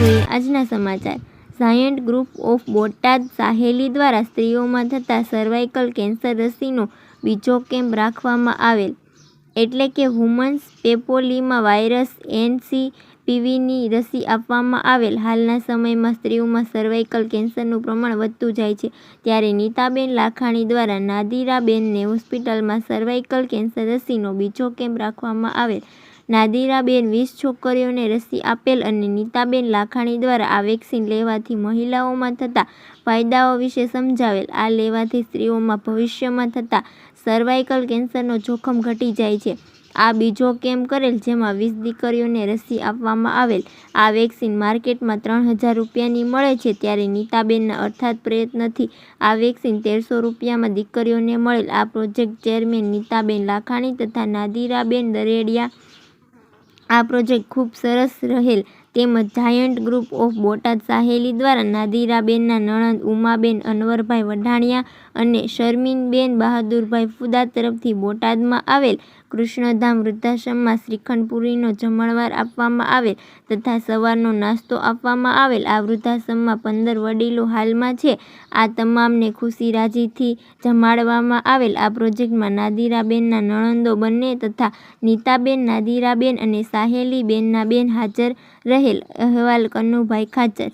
આજના સમાચાર. Giant group of Botad Saheli દ્વારા સ્ત્રીઓમાં થતા સર્વાઇકલ કેન્સર રસીનો બીજો કેમ્પ રાખવામાં આવેલ. એટલે કે વુમન્સ પેપોલીમાં વાયરસ એનસીપીવીની રસી આપવામાં આવેલ. હાલના સમયમાં સ્ત્રીઓમાં સર્વાઇકલ કેન્સરનું પ્રમાણ વધતું જાય છે. ત્યારે નીતાબેન લાખાણી દ્વારા નાદિરાબેનને હોસ્પિટલમાં સર્વાઇકલ કેન્સર રસીનો બીજો કેમ્પ રાખવામાં આવેલ. નાદિરાબેન વીસ છોકરીઓને રસી આપેલ અને નીતાબેન લાખાણી દ્વારા આ વેક્સિન લેવાથી મહિલાઓમાં થતા ફાયદાઓ વિશે સમજાવેલ. આ લેવાથી સ્ત્રીઓમાં ભવિષ્યમાં થતા સર્વાઇકલ કેન્સરનો જોખમ ઘટી જાય છે. આ બીજો કેમ્પ કરેલ જેમાં વીસ દીકરીઓને રસી આપવામાં આવેલ. આ વેક્સિન માર્કેટમાં ત્રણ હજાર રૂપિયાની મળે છે ત્યારે નીતાબેનના અર્થાત પ્રયત્નથી આ વેક્સિન તેરસો રૂપિયામાં દીકરીઓને મળેલ. આ પ્રોજેક્ટ ચેરમેન નીતાબેન લાખાણી તથા નાદિરાબેન દરેડિયા આ પ્રોજેક્ટ ખૂબ સરસ રહેલ. તેમજ giant group of Botad Saheli દ્વારા નાદિરાબેનના નણંદ ઉમાબેન, અનવરભાઈ વઢાણિયા અને શર્મીનબેન બહાદુરભાઈ ફુદા તરફથી બોટાદમાં આવેલ કૃષ્ણધામ વૃદ્ધાશ્રમમાં શ્રીખંડ પુરીનો જમણવાર આપવામાં આવેલ તથા સવારનો નાસ્તો આપવામાં આવેલ. આ વૃદ્ધાશ્રમમાં પંદર વડીલો હાલમાં છે. આ તમામને ખુશી રાજીથી જમાડવામાં આવેલ. આ પ્રોજેક્ટમાં નાદિરાબેનના નણંદો બંને તથા નીતાબેન, નાદિરાબેન અને સાહેલીબેનના બેન હાજર રહેલ અહેવાલ કનુભાઈ ખાચર